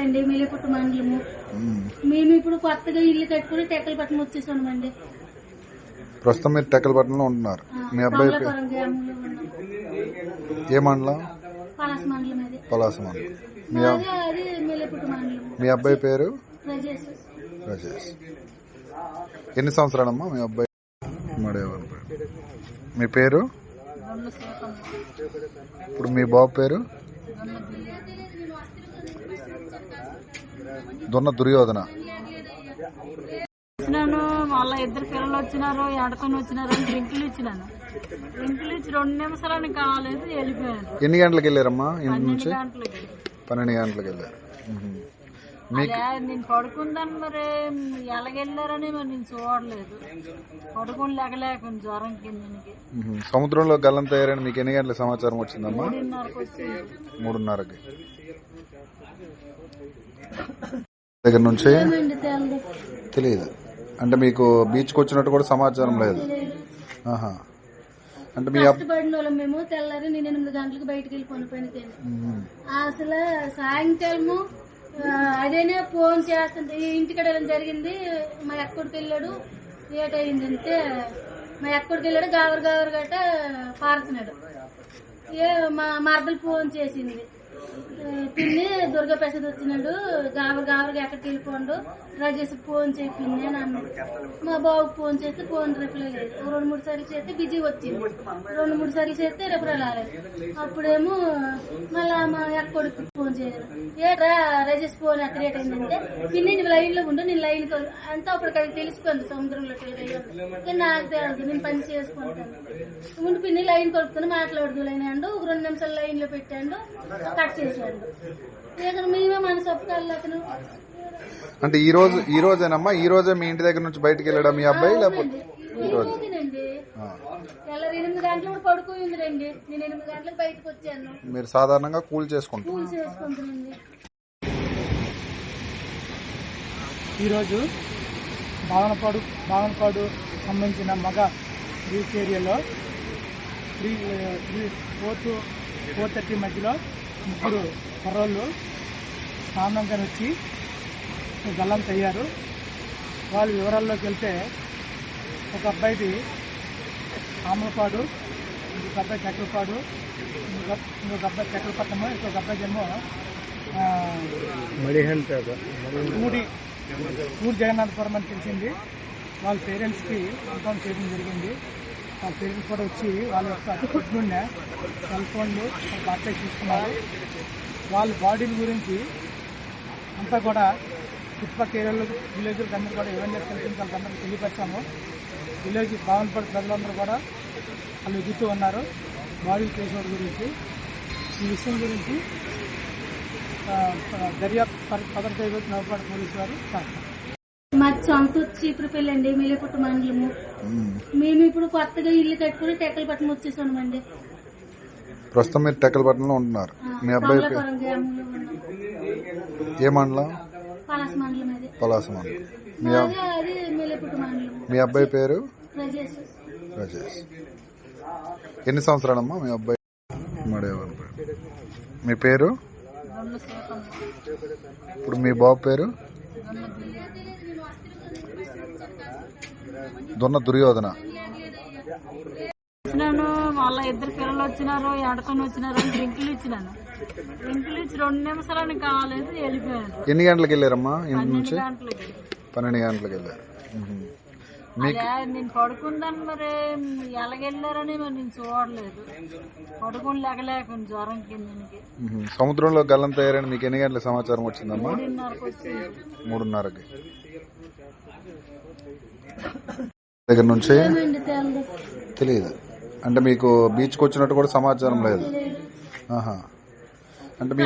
అండి మిలిపుట్టు మండలము మ్మ్. ఇప్పుడు కొత్తగా ఇల్లు కట్టుకుని టెక్కలపట్నం వచ్చేసామండి. ప్రస్తుతం మీరు టెక్కలపట్నంలో ఉంటున్నారు. మీ అబ్బాయి ఏ మండలం? పలాస మండలం అది. పలాస మండలం. మీ అబ్- అలాగే అది మిలిపుట్టు మండలం మీ అబ్బాయి పేరు? ప్రజెస్ రాజేష్ ఎన్ని సంవత్సరాలమ్మా మీ అబ్బాయి? మీ పేరు? ఇప్పుడు మీ బాబు పేరు? దున్న దుర్యోధన. ఇచ్చినాను మళ్ళీ ఇద్దరు పిల్లలు వచ్చినారు ఎడకొని వచ్చినారు అని డ్రింకులు ఇచ్చినాను. డ్రింకులు ఇచ్చి రెండు నిమిషాలని కాలేదు వెళ్ళిపోయాను. ఎన్ని గంటలకు వెళ్ళారమ్మా? పన్నెండు నుంచి? పన్నెండు గంటలకు వెళ్ళారు. నేను పడుకుందాను మరి. ఎలాగెళ్ళారని మరి నేను చూడలేదు. పడుకుని లేకలేక జ్వరం కిందకి. సముద్రంలో గల్లం తయారని మీకు ఎన్ని గంటల సమాచారం వచ్చిందమ్మా? మూడున్నరకు వచ్చింది. మూడున్నరకి. దగ్గర నుంచి? తెలియదు అంటే మీకు బీచ్కి వచ్చినట్టు కూడా సమాచారం లేదు. ఆహా. అంటే మీ కష్టపడిన వాళ్ళం మేము. తెల్లారి నేను ఎనిమిది గంటలకు బయటకు వెళ్ళి పనిపోయిన మ్మ్. అసలు సాయంకాలము అదేనే ఫోన్ చేస్తుంటే ఈ ఇంటికాడ వెళ్ళడం జరిగింది. మా ఎక్కడికి వెళ్ళాడు. లేట్ అయింది అంతే. మా ఎక్కడికి వెళ్ళాడు. గావరు గావరు గట్ట పారుతున్నాడు. ఏ మా మరదలు ఫోన్ చేసింది. పిన్ని దుర్గా ప్రసాద్ వచ్చినాడు. గావర్ గావర్గా ఎక్కడికి వెళ్ళిపోండు? రాజేష్ ఫోన్ చేయి పిన్ని అని అన్నాడు. మా బాబుకి ఫోన్ చేస్తే ఫోన్ రిప్లై లేదు. రెండు మూడు సార్లు చేస్తే బిజీ వచ్చింది. రెండు మూడు సార్లు చేస్తే రిప్లై రాలేదు. అప్పుడేమో మళ్ళా మా ఎక్కడికి ఫోన్ చేయలేదు. ఏట్రా రాజేష్ ఫోన్ ఎక్కడ ఏంటంటే అయిందంటే పిన్ని నువ్వు లైన్లో ఉండు నేను లైన్ అంతా అప్పుడు తెలుసుకోండి తెలిసిపోయింది సముద్రంలో కానీ నాకు తెలియదు నేను పని చేసుకుంటాను. ఉండి పిన్ని లైన్ కొడుకుని మాట్లాడదు లైన్ అండు. ఒక రెండు నిమిషాలు లైన్లో పెట్టాడు కట్ మేమే మన అంటే ఈ రోజు ఈ రోజేనమ్మా? ఈ రోజే మీ ఇంటి దగ్గర నుంచి బయటికి వెళ్ళాడా మీ అబ్బాయి లేకపోతే ఈ రోజునండి ఆ. తెల్లారి ఎనిమిది గంటలు కూడా పడుకోయింది రండి నేను ఎనిమిది గంటలకు బయటకు వచ్చాను. మీరు సాధారణంగా కూల్ చేసుకుంటారు. చేసుకుంటానండి. ఈరోజు భావనపాడు భావనపాడు సంబంధించిన మగ బీచ్ ఏరియాలో three three four to four thirty మధ్యలో ముగ్గురు కుర్రోళ్ళు స్నానంగా వచ్చి గల్లం తయ్యారు వాళ్ళ వివరాల్లోకి వెళ్తే ఒక అబ్బాయిది ఆమలపాడు ఇంకొక అబ్బాయి చక్రపాడు ఇంకొక అబ్బాయి చక్రపట్నము ఇంకొక అబ్బాయి ఏమో ఊడి ఊరు జగన్నాథపురం అని తెలిసింది. వాళ్ళ పేరెంట్స్కి ఇన్ఫార్మ్ చేయడం జరిగింది. వాళ్ళ పేరెంట్స్ కూడా వచ్చి వాళ్ళ యొక్క ఫుడ్నుండే సెల్ ఫోన్లు బాగా తీసుకున్నారు. వాళ్ళ బాడీల గురించి అంతా కూడా చుట్టుపక్కల ఏరియాలో విలేజ్లకు అందరూ కూడా అవేర్నెస్ కల్పించి వాళ్ళందరికీ తెలియపరిచాము. విలేజ్ బావనపడి ప్రజలందరూ కూడా వాళ్ళు ఎదుగుతూ ఉన్నారు. బాడీ చేసేవాడి గురించి ఈ విషయం గురించి దర్యాప్తు పద- పదవి నవపాడు పోలీసు వారు చేస్తారు సొంత చీపురుపల్లి అండి మిలిపుట్టు మండలము మ్మ్. ఇప్పుడు కొత్తగా ఇల్లు కట్టుకుని టెక్కలపట్నం వచ్చేసామండి. ప్రస్తుతం మీరు టెక్కలపట్నంలో ఉంటున్నారు. మీ అబ్బాయి ఏ మండలం? పలాస మండలం మీ అబ్బాయి పేరు? రాజేష్ ఎన్ని సంవత్సరాలమ్మా మీ అబ్బాయి? మడేవన్ పేరు? మీ పేరు ఇప్పుడు మీ బాబు పేరు? దున్న దుర్యోధన. ఇచ్చినాను మళ్ళీ ఇద్దరు పిల్లలు వచ్చినారు ఎడకొని వచ్చినారు డ్రింకులు ఇచ్చినాను. డ్రింకులు ఇచ్చి రెండు నిమిషాలని కాలేదు వెళ్ళిపోయాను. ఎన్ని గంటలకు వెళ్ళారమ్మా ఇంటి నుంచి? పన్నెండు గంటలకు వెళ్ళారు. నేను పడుకుందాను మరి ఎలాగెళ్ళారని మరి నేను చూడలేదు. పడుకుని లేకలేక జ్వరం మ్మ్. సముద్రంలో గల్లం తయారని మీకు ఎన్ని గంటల సమాచారం వచ్చిందమ్మా? మూడున్నరకు వచ్చింది. మూడున్నరకి. దగ్గర నుంచి? తెలియదు అంటే మీకు బీచ్కి వచ్చినట్టు కూడా సమాచారం లేదు. ఆహా. అంటే మీ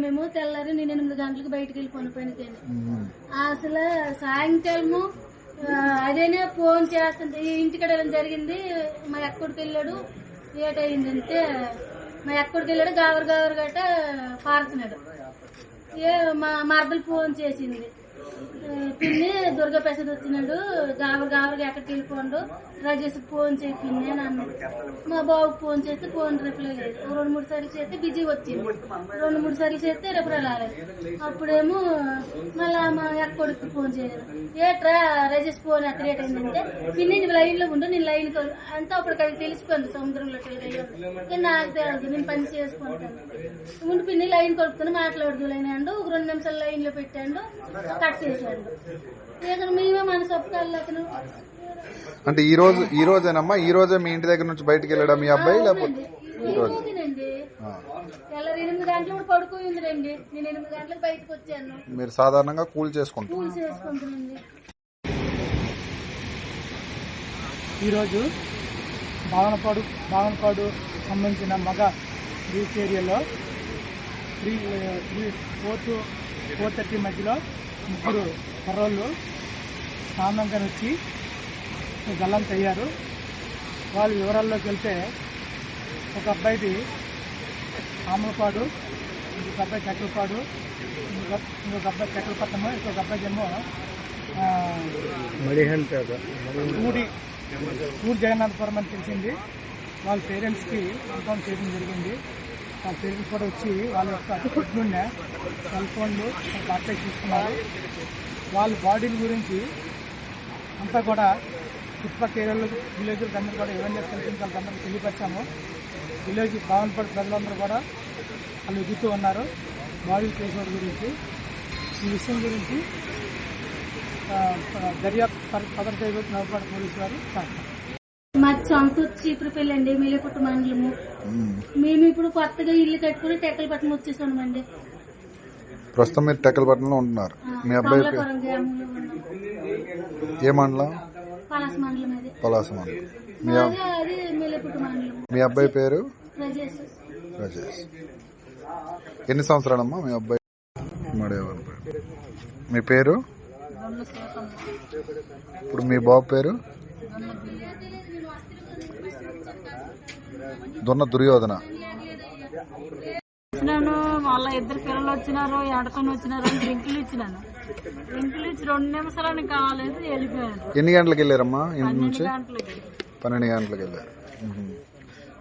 మేము తెల్లారి నేను ఎనిమిది గంటలకు బయటకు వెళ్ళి పనిపోయిన మ్మ్. అసలు సాయంకాలము అదేనే ఫోన్ ఇంటికాడ వెళ్ళడం జరిగింది మా ఎక్కడికి వెళ్ళాడు? లేట్ అయింది అంతే మా ఎక్కడికి వెళ్ళాడు? గావర్ గావర్ గట్ట పారుతున్నాడు ఏ మా మరదలు ఫోన్ చేసింది. పిన్ని దుర్గా ప్రసాద్ వచ్చినాడు గాబర్ గాబర్గా ఎక్కడికి వెళ్ళిపోండు రాజేష్ ఫోన్ చేయి పిన్ని అని మా బాబుకి ఫోన్ చేస్తే ఫోన్ రిప్లై లేదు. రెండు మూడు సార్లు చేస్తే బిజీ వచ్చింది రెండు మూడు సార్లు చేస్తే రిప్లై రాలేదు. అప్పుడేమో మళ్ళా మా అక్క కొడుకు ఫోన్ చేయలేదు. ఏట్రా రాజేష్ ఫోన్ ఎక్కడ ఏంటంటే పిన్ని నువ్వు లైన్లో ఉండు నేను లైన్ అంతా అప్పుడు అక్కడికి తెలిసిపోయింది సముద్రంలో ట్రైన్ నాకు తెలియదు నేను పని చేసుకుంటాను ఉండి పిన్ని లైన్ కొడుకుని మాట్లాడదు లైన్ అండు ఒక రెండు నిమిషాలు లైన్లో పెట్టాడు. కట్ చేశాడు. అంటే ఈ రోజు ఈ రోజేనమ్మా? ఈ రోజే మీ ఇంటి దగ్గర నుంచి బయటికి వెళ్ళాడా మీ అబ్బాయి లేకపోతే ఈ మీరు సాధారణంగా కూల్ చేసుకుంటారు. ఈరోజు భావనపాడు భావనపాడు సంబంధించిన మగ బీచ్ ఏరియాలో three three four to four thirty మధ్యలో ముగ్గురు కుర్రోళ్ళు స్నానంగా వచ్చి గల్లంత అయ్యారు వాళ్ళ వివరాల్లోకి వెళ్తే ఒక అబ్బాయిది ఆమలపాడు ఇంకొక అబ్బాయి చక్రపాడు ఇంకొక అబ్బాయి చక్రపట్నము ఇంకొక అబ్బాయి ఏమో ఊడి ఊరు జగన్నాథపురం అని తెలిసింది. వాళ్ళ పేరెంట్స్కి ఇన్ఫార్మ్ చేయడం జరిగింది. వాళ్ళ పేరెంట్స్ కూడా వచ్చి వాళ్ళ యొక్క ఫుడ్ నుండి సెల్ ఫోన్లు అప్లై తీసుకున్నారు వాళ్ళ బాడీల గురించి అంతా కూడా చుట్టుపక్కల ఏరియాలో విలేజ్లకు అందరూ కూడా అవేర్నెస్ కల్పించి వాళ్ళందరికీ తెలియపరిచాము. విలేజ్ బావనపడి ప్రజలందరూ కూడా వాళ్ళు ఎదుగుతూ ఉన్నారు. బాడీలు చేసేవాడి గురించి ఈ విషయం గురించి దర్యాప్తు పద- పదవి చేయబోతు నవపాడు పోలీసు వారు చేస్తారు మా సొంత చీపురు పెళ్ళండి మిలిపుట్ట మండలము. మేము ఇప్పుడు కొత్తగా ఇల్లు కట్టుకుని టెక్కలపట్నం వచ్చేసామండి. ప్రస్తుతం మీరు టెక్కలపట్నంలో ఉంటున్నారు. మీ అబ్బాయి పేరు? కమలాపురం గ్రామంలో ఉన్నాం. ఏ మండలం? పలాస మండలం అది. పలాస మండలం. మీ అబ్- అలాగే అది మిలిపుట్ట మండలం. మీ అబ్బాయి పేరు? ప్రజెస్ రాజేష్ ఎన్ని సంవత్సరాలమ్మా మీ అబ్బాయి? మడేవాళ్ళ పేరు. మీ పేరు? ఇప్పుడు మీ బాబు పేరు? దున్న దుర్యోధన. వచ్చినాను వాళ్ళ ఇద్దరు పిల్లలు వచ్చినారు ఎడకొని వచ్చినారు అని డ్రింకులు ఇచ్చినాను. డ్రింకులు ఇచ్చి రెండు నిమిషాలని కాలేదు వెళ్ళిపోయారు. ఎన్ని గంటలకు వెళ్ళారమ్మా? ఇంటి పన్నెండు నుంచి? గంటలకి పన్నెండు గంటలకు వెళ్ళారు.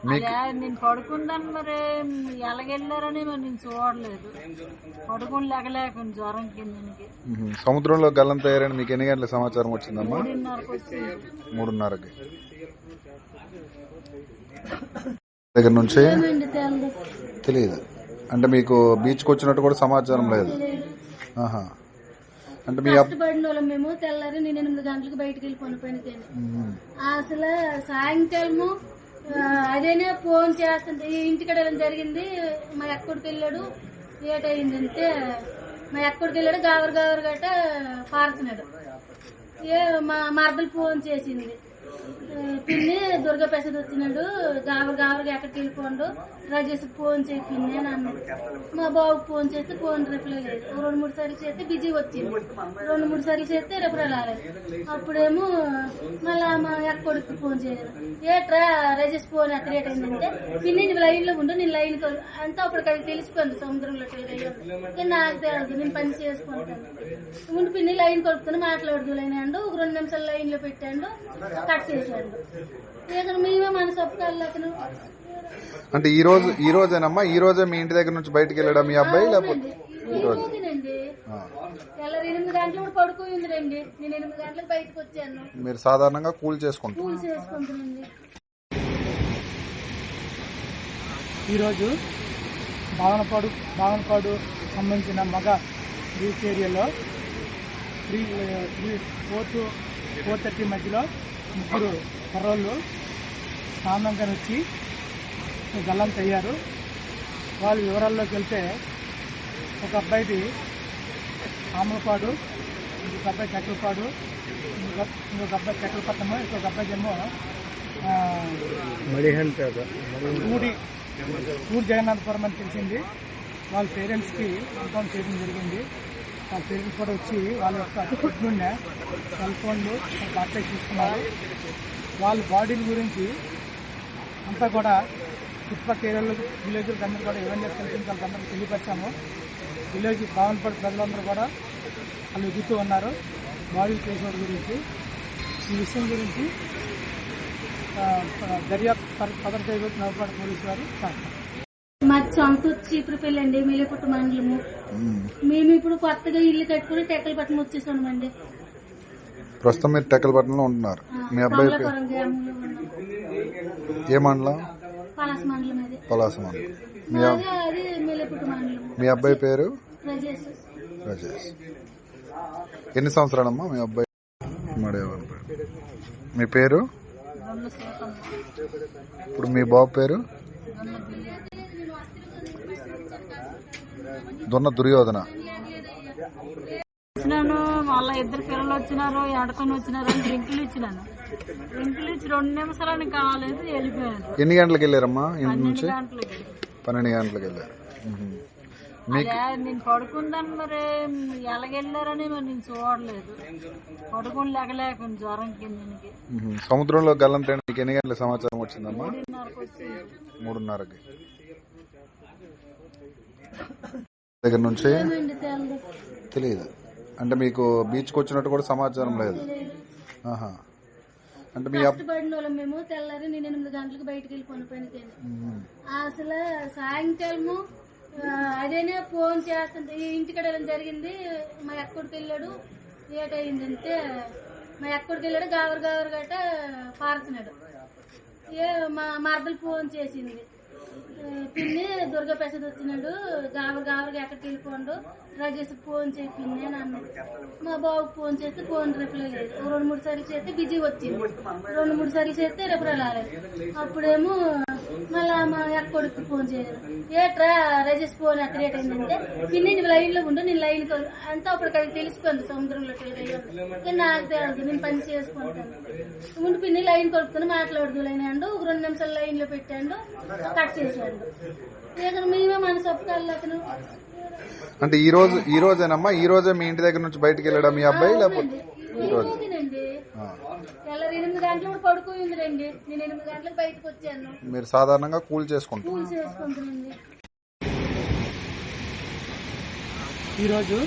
మీకు నేను పడుకుందాను మరి ఎలాగెళ్ళారని మరి నేను చూడలేదు. పడుకుని లేకలేక జ్వరం కిందకి. సముద్రంలో గల్లం తయారని మీకు ఎన్ని గంటల సమాచారం వచ్చిందమ్మా? మూడున్నరకు వచ్చింది. మూడున్నరకి. దగ్గర నుంచి? తెలియదు అంటే మీకు బీచ్కి వచ్చినట్టు కూడా సమాచారం లేదు ఆహా. అంటే మీ కష్టపడిన వాళ్ళం మేము తెల్లారి నేను ఎనిమిది గంటలకు బయటకు పనికి మ్మ్. అసలు సాయంకాలము అదేనే ఫోన్ చేస్తుంది. ఇంటికాడ వెళ్ళడం జరిగింది మా ఎక్కడికి వెళ్ళాడు ఏటయిందంటే మా ఎక్కడికి వెళ్ళాడు గావర్ గావర్ గట్ట పారుతున్నాడు ఏ మా మరదలు ఫోన్ చేసింది. పిన్ని దుర్గా ప్రసాద్ వచ్చినాడు. గావర్ గావర్గా ఎక్కడికి వెళ్ళిపోండు. రాజేష్ ఫోన్ చేయి పిన్ని అని అన్నాడు. మా బాబుకి ఫోన్ చేస్తే ఫోన్ రిప్లై లేదు. రెండు మూడు సార్లు చేస్తే బిజీ వచ్చింది రెండు మూడు సార్లు చేస్తే రిప్లై రాలేదు. అప్పుడేమో మళ్ళా మా అక్క కొడుకు ఫోన్ చేయలేదు. ఏట్రా రాజేష్ ఫోన్ ఎక్కడ ఏట్ పిన్ని నువ్వు లైన్లో ఉండు నేను లైన్ అంతా అప్పుడు అది తెలిసిపోయింది. సముద్రంలో నేను నాకు తెలియదు నేను పని చేసుకుంటాను. ఉండి పిన్ని లైన్ కొడుకుని మాట్లాడదు లైన్ అండు ఒక రెండు నిమిషాలు లైన్లో పెట్టాడు. కట్ చేశాడు. అంటే ఈ రోజు ఈ రోజేనమ్మా? ఈ రోజే మీ ఇంటి దగ్గర నుంచి బయటికి వెళ్ళాడా మీ అబ్బాయి లేకపోతే ఈ రోజునండి. ఆ. తెల్లారి ఎనిమిది గంటలు కూడా పడుకోయింది రండి నేను ఎనిమిది గంటలకు బయటకు వచ్చాను. మీరు సాధారణంగా కూల్ చేసుకుంటారు. చేసుకుంటానండి. ఈరోజు భావనపాడు భావనపాడు సంబంధించిన మగ బీచ్ ఏరియాలో three three four to four thirty మధ్యలో ముగ్గురు కుర్రోళ్ళు స్నానంగా వచ్చి గల్లంత అయ్యారు వాళ్ళ వివరాల్లోకి వెళ్తే ఒక అబ్బాయిది ఆమలపాడు ఇంకొక అబ్బాయి చక్రపాడు ఇంకొక అబ్బాయి చక్రపట్నము ఇంకొక అబ్బాయి ఏమో ఊడి ఊరు జగన్నాథపురం అని తెలిసింది. వాళ్ళ పేరెంట్స్కి ఇన్ఫార్మ్ చేయడం జరిగింది. వాళ్ళ పేరెంట్స్ కూడా వచ్చి వాళ్ళ యొక్క నుండి సెల్ ఫోన్లు అప్లై తీసుకున్నారు. వాళ్ళ బాడీల గురించి అంతా కూడా చుట్టుపక్కల ఏరియాలో విలేజ్లకు అందరూ కూడా అవేర్నెస్ కల్పించి వాళ్ళందరికీ తెలియపరిచాము. విలేజ్ భావనపడి ప్రజలందరూ కూడా వాళ్ళు ఎదుగుతూ ఉన్నారు. బాడీ కేసుల గురించి ఈ విషయం గురించి దర్యాప్తు పద- పదవి దైవత పోలీసు వారు చేస్తారు మాది సొంత చీపురుపల్లి అండి మిలిపుట్టు మండలము. మేము ఇప్పుడు కొత్తగా ఇల్లు కట్టుకుని టెక్కలపట్నం వచ్చేసామండి. ప్రస్తుతం మీరు టెక్కలపట్నంలో ఉంటున్నారు. మీ అబ్బాయి ఏ మండలం? పలాస మండలం మీ అబ్బాయి పేరు? రాజేష్ ఎన్ని సంవత్సరాలమ్మా మీ అబ్బాయి? మీ పేరు? ఇప్పుడు మీ బాబు పేరు దొన్న బియ్యం దున్న దుర్యోధన. ఇచ్చినాను మళ్ళీ ఇద్దరు పిల్లలు వచ్చినారు ఎడతను వచ్చినారు డ్రింకులు ఇచ్చినాను. డ్రింకులు ఇచ్చి రెండు నిమిషాలని కాలేదు వెళ్ళిపోయాను. ఎన్ని గంటలకు వెళ్ళారమ్మా ఇంటి నుంచి? పన్నెండు గంటలకు వెళ్ళారు. నేను పడుకుందాను మరి ఎలాగెళ్ళారని మరి నేను చూడలేదు. పడుకుని లేకలేక జ్వరం మ్మ్. సముద్రంలో గల్లం తేడా మీకు ఎన్ని గంటల సమాచారం వచ్చిందమ్మా? మూడున్నరకు వచ్చి మూడున్నరకి. దగ్గర నుంచి తెలియదు అంటే మీకు బీచ్కి వచ్చినట్టు కూడా సమాచారం లేదు. ఆహా. అంటే మీ కష్టపడిన వాళ్ళం మేము తెల్లారి నేను ఎనిమిది గంటలకు బయటకు పనికి మ్మ్. అసలు సాయంకాలము అదేనే ఫోన్ చేస్తుంటే ఈ ఇంటికాడ వెళ్ళడం జరిగింది మా ఎక్కడికి వెళ్ళాడు ఏటయింది అంటే మా ఎక్కడికి వెళ్ళాడు గావర్ గావర్ గట్ట పారుతున్నాడు ఏ మా మరదలు ఫోన్ చేసింది. పిన్ని దుర్గా ప్రసాద్ వచ్చినాడు. గావర్ గావర్గా ఎక్కడికి వెళ్ళిపోండు. రాజేష్ ఫోన్ చేయి పిన్ని అని అన్నది మా బాబుకి ఫోన్ చేస్తే ఫోన్ రిప్లై లేదు. రెండు మూడు సార్లు చేస్తే బిజీ వచ్చింది. రెండు మూడు సార్లు చేస్తే రిప్లై రాలేదు. అప్పుడేమో మళ్ళా మా ఎక్కడికి ఫోన్ చేయలేదు. ఏట్రా రాజేష్ ఫోన్ ఎక్కడ ఏటైందంటే పిన్ని నువ్వు లైన్లో ఉండు నేను లైన్ అంతా అప్పుడు అది తెలిసిపోయింది సముద్రంలో నాకు తెలియదు నేను పని చేసుకుంటాను. ఉండి పిన్ని లైన్ కొడుకుని మాట్లాడదు లైన్ అండు ఒక రెండు నిమిషాలు లైన్లో పెట్టాడు కట్ చేశాడు ఇక మేమే మన అతను. అంటే ఈ రోజు ఈ రోజేనమ్మా? ఈ రోజే మీ ఇంటి దగ్గర నుంచి బయటికి వెళ్ళాడా మీ అబ్బాయి లేకపోతే ఈ. తెల్లారి ఎనిమిది గంటలు కూడా పడుకోయింది రండి నేను ఎనిమిది గంటలకు బయటకు వచ్చాను. మీరు సాధారణంగా కూల్ చేసుకుంటారు. చేసుకుంటానండి ఈరోజు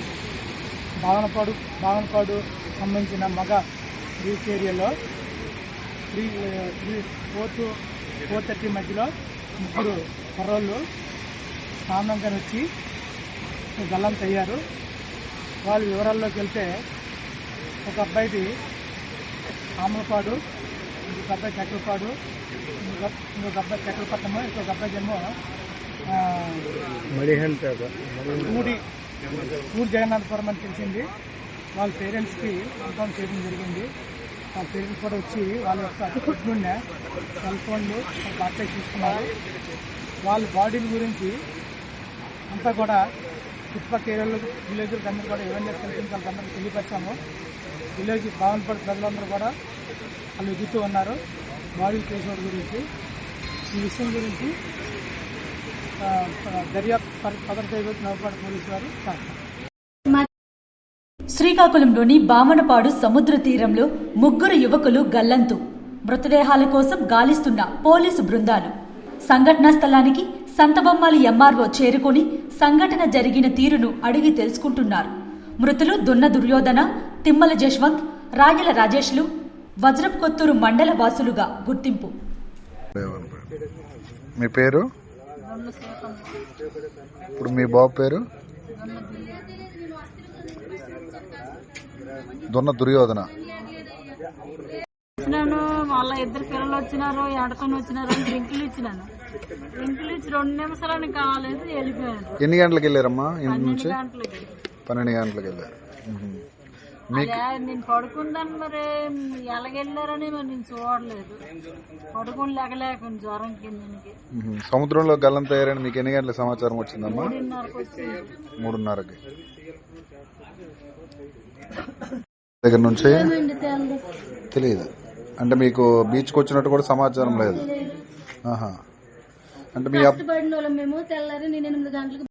భావనపాడు భావనపాడు సంబంధించిన మగ బీచ్ ఏరియాలో three three four to four thirty మధ్యలో ముగ్గురు కుర్రోళ్ళు స్నానంగా వచ్చి గల్లం అయ్యారు వాళ్ళ వివరాల్లోకి వెళ్తే ఒక అబ్బాయిది ఆమలపాడు ఇంకొక అబ్బాయి చక్రపాడు ఇంకొక అబ్బాయి చక్రపట్నము ఇంకొక అబ్బాయి ఏమో ఊడి ఊరు జగన్నాథపురం అని తెలిసింది. వాళ్ళ పేరెంట్స్కి ఇన్ఫార్మ్ చేయడం జరిగింది. వాళ్ళ పేరెంట్స్ కూడా వచ్చి వాళ్ళ యొక్క ఫుడ్నుండే సెల్ ఫోన్లు బాగా తీసుకున్నారు. వాళ్ళ బాడీల గురించి అంతా కూడా చుట్టుపక్కల ఏరియాలో విలేజ్లకు అందరూ కూడా అవేర్నెస్ కల్పించి వాళ్ళందరికీ తెలియపరిచాము. విలేజ్ భావనపడి ప్రజలందరూ కూడా వాళ్ళు ఎదుగుతూ ఉన్నారు. బాడీ కేసు గురించి ఈ విషయం గురించి దర్యాప్తు పద- పదవి నవపాడు పోలీసు వారు చేస్తారు శ్రీకాకుళంలోని బామనపాడు సముద్ర తీరంలో ముగ్గురు యువకులు గల్లంతు. మృతదేహాల కోసం గాలిస్తున్న పోలీసు బృందాలు. సంఘటనా స్థలానికి సంతబొమ్మాలి ఎంఆర్ఓ చేరుకుని సంఘటన జరిగిన తీరును అడిగి తెలుసుకుంటున్నారు. మృతులు దున్న దుర్యోధన తిమ్మల జశ్వంత్ రాయల రాజేష్లు వజ్రపు కొత్తూరు మండల వాసులుగా గుర్తింపు. మీ పేరు? ఇప్పుడు మీ బాబు పేరు? దొన్న దుర్యోధన. ఇచ్చినాను మళ్ళీ ఇద్దరు పిల్లలు వచ్చినారు ఎడతను వచ్చినారు అని డ్రింకులు ఇచ్చినాను. డ్రింకులు ఇచ్చి రెండు నిమిషాలని కాలేదు వెళ్ళిపోయాను. ఎన్ని గంటలకు వెళ్ళారమ్మా? ఇంటి నుంచి? పన్నెండు గంటలకు వెళ్ళారు. నేను పడుకుందాను మరి ఎలాగెళ్ళారని నేను చూడలేదు. పడుకుని లేకలేక జ్వరం మ్మ్. సముద్రంలో గల్లం తయారని మీకు ఎన్ని గంటల సమాచారం వచ్చిందమ్మా? మూడున్నరకు దగ్గర నుంచి? తెలియదు అంటే మీకు బీచ్కి వచ్చినట్టు కూడా సమాచారం లేదు. ఆహా. అంటే మీ మేము తెల్లారి నేను ఎనిమిది గంటలకు